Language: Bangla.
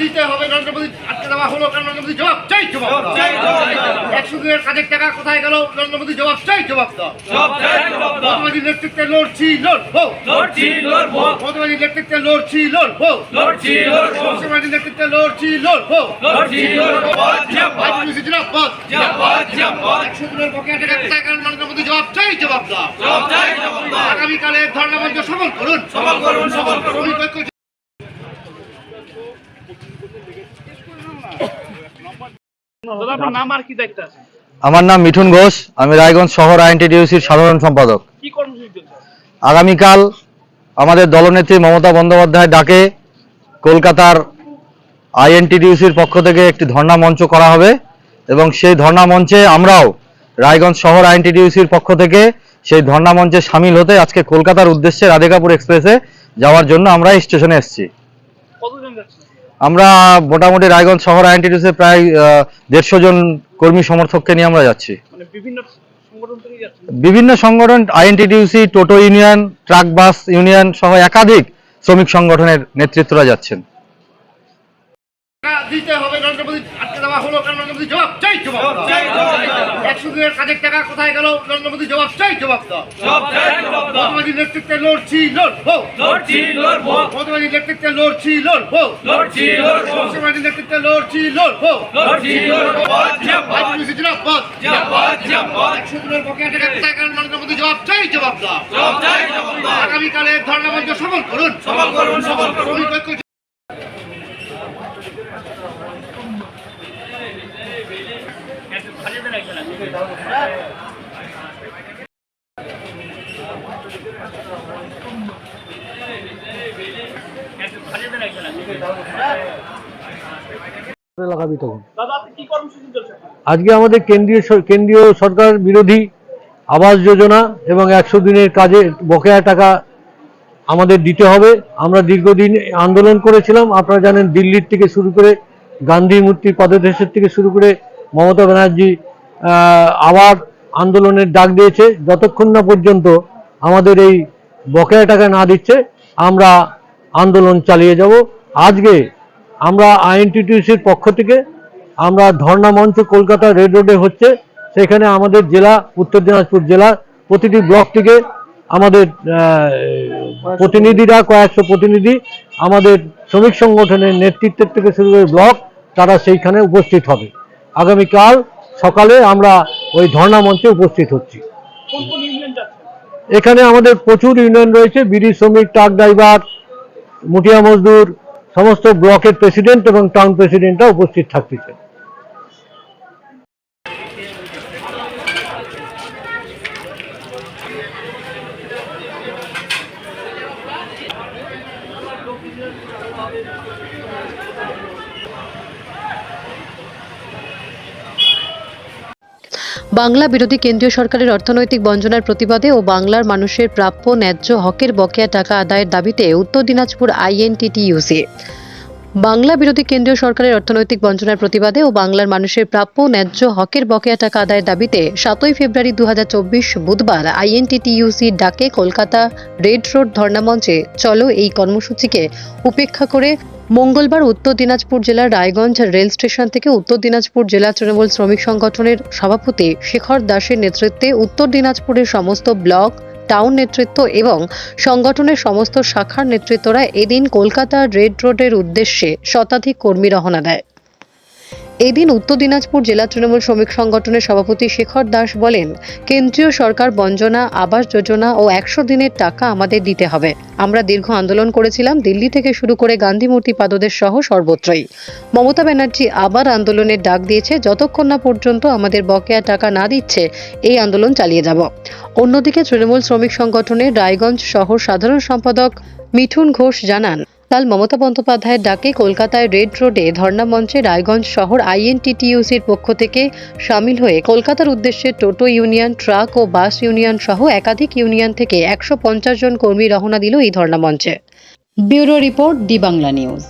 দিতে হবে নরেন্দ্র আটকে দেওয়া হলো কারণ নরেন্দ্র জবাব চাই জবাব। একশো দিনের কাজের টাকা কোথায় গেল নরেন্দ্র জবাব চাই জবাব দাও। মমতাবাদীর নেতৃত্বে লড়ছি লড়বো। মমতাবাদীর নেতৃত্বে লড়ছি লড়বো। মুসলমানের নেতৃত্বে লড়ছি লড়বো। একশো দিনের বকেয়া টাকা কোথায় গেল নরেন্দ্র জবাব চাই জবাব দাও। আগামীকালে ধর্ণা মঞ্চ সফল করুন। শ্রমিক ঐক্য দাদা আপনার আমার নাম মিঠুন ঘোষ আমি রায়গঞ্জ শহর আইএনটিডিউসির সাধারণ সম্পাদক। আগামীকাল আমাদের দলনেত্রী মমতা বন্দ্যোপাধ্যায় ডাকে কলকাতার আইএনটিডিউসির পক্ষ থেকে একটি ধর্ণা মঞ্চ করা হবে এবং সেই ধর্ণা মঞ্চে আমরাও রায়গঞ্জ শহর আইএনটিডিউসির পক্ষ থেকে সেই ধর্ণা মঞ্চে সামিল হতে আজকে কলকাতার উদ্দেশ্যে রাধিকাপুর এক্সপ্রেসে যাওয়ার জন্য আমরা স্টেশনে এসেছি। আমরা মোটামুটি রায়গঞ্জ শহর আইএনটিডিউসির প্রায় দেড়শো জন কর্মী সমর্থককে নিয়ে আমরা যাচ্ছি। মানে বিভিন্ন সংগঠন INTTUC INTTUC toto union truck bus union সহ একাধিক শ্রমিক সংগঠনের নেতৃত্বরা যাচ্ছেন। দিতে হবে দেওয়া হলো কারণ নরেন্দ্র মোদী জবাব। চাই জবাব একশো দিনের কাজের টাকা কোথায় গেল? নরেন্দ্র মোদী জবাব চাই জবাব দাও। নেতৃত্বে লড়ছি লড়বো। মমতাবাদীর নেতৃত্বে লড়ছি লড়বো। মুসলমানের নেতৃত্বে লড়ছি লড়বো। একশো দিনের বকেয়া টাকা কোথায় গেল নরেন্দ্র মোদী জবাব? চাই জবাব দাও। আগামীকালে ধর্ণা মঞ্চ সফল করুন। শ্রমিক ঐক্য দাদা আপনি আজকে আমাদের কেন্দ্রীয় কেন্দ্রীয় সরকার বিরোধী আবাস যোজনা এবং একশো দিনের কাজে বকেয়া টাকা আমাদের দিতে হবে। আমরা দীর্ঘদিন আন্দোলন করেছিলাম। আপনারা জানেন দিল্লির থেকে শুরু করে গান্ধী মূর্তির পদদেশের থেকে শুরু করে মমতা ব্যানার্জি আবার আন্দোলনের ডাক দিয়েছে। যতক্ষণ না পর্যন্ত আমাদের এই বকেয়া টাকা না দিচ্ছে, আমরা আন্দোলন চালিয়ে যাব। আজকে আমরা আইএনটিটিউসির পক্ষ থেকে আমরা ধর্ণা মঞ্চ কলকাতা রেড রোডে হচ্ছে। সেখানে আমাদের জেলা, উত্তর দিনাজপুর জেলা প্রতিটি ব্লক থেকে আমাদের প্রতিনিধিরা কয়েকশো প্রতিনিধি আমাদের শ্রমিক সংগঠনের নেতৃত্বের থেকে শুরু করে ব্লক তারা সেইখানে উপস্থিত হবে। আগামীকাল সকালে আমরা ওই ধর্ণা মঞ্চে উপস্থিত হচ্ছি। এখানে আমাদের প্রচুর ইউনিয়ন রয়েছে বিড়ি শ্রমিক ট্রাক ড্রাইভার মুটিয়া মজদুর সমস্ত ব্লকের প্রেসিডেন্ট এবং টাউন প্রেসিডেন্টরা উপস্থিত থাকতেছে বাংলা বিরোধী কেন্দ্রীয় সরকারের অর্থনৈতিক বঞ্চনার প্রতিবাদে ও বাংলার মানুষের প্রাপ্য ন্যায্য হকের বকেয়া টাকা আদায়ের দাবিতে উত্তর দিনাজপুর আইএনটিটিইউসি। বাংলা বিরোধী কেন্দ্রীয় সরকারের অর্থনৈতিক বঞ্চনার প্রতিবাদে ও বাংলার মানুষের প্রাপ্য ন্যায্য হকের বকেয়া টাকা আদায়ের দাবিতে সাতই ফেব্রুয়ারি দু হাজার চব্বিশ বুধবার আইএনটিটিইউসি ডাকে কলকাতা রেড রোড ধর্ণামঞ্চে চলো এই কর্মসূচিকে উপেক্ষা করে মঙ্গলবার উত্তর দিনাজপুর জেলার রায়গঞ্জ রেল স্টেশন থেকে উত্তর দিনাজপুর জেলা তৃণমূল শ্রমিক সংগঠনের সভাপতি শেখর দাসের নেতৃত্বে উত্তর দিনাজপুরের সমস্ত ব্লক টাউন নেতৃত্ব এবং সংগঠনের সমস্ত শাখার নেতৃত্বরা এদিন কলকাতার রেড রোডের উদ্দেশ্যে শতাধিক কর্মী রহনা দেয়। এদিন উত্তর দিনাজপুর জেলা তৃণমূল শ্রমিক সংগঠনের সভাপতি শেখর দাস বলেন, কেন্দ্রীয় সরকার বঞ্জনা, আবাস যোজনা ও একশো দিনের টাকা আমাদের দিতে হবে। আমরা দীর্ঘ আন্দোলন করেছিলাম, দিল্লি থেকে শুরু করে গান্ধী মূর্তি পাদদেশ সহ সর্বত্রই। মমতা ব্যানার্জি আবার আন্দোলনের ডাক দিয়েছে, যতক্ষণ না পর্যন্ত আমাদের বকেয়া টাকা না দিচ্ছে, এই আন্দোলন চালিয়ে যাব। অন্যদিকে তৃণমূল শ্রমিক সংগঠনের রায়গঞ্জ শহর সাধারণ সম্পাদক মিঠুন ঘোষ জানান কাল মমতা বন্দ্যোপাধ্যায়ের ডাকে কলকাতায় রেড রোডে ধর্ণা মঞ্চে রায়গঞ্জ শহর আইএনটিটিউসির পক্ষ থেকে সামিল হয়ে কলকাতার উদ্দেশ্যে টোটো ইউনিয়ন, ট্রাক ও বাস ইউনিয়ন সহ একাধিক ইউনিয়ন থেকে একশো পঞ্চাশ জন কর্মী রহনা দিল এই ধর্ণা মঞ্চে। Bureau report the Bangla news.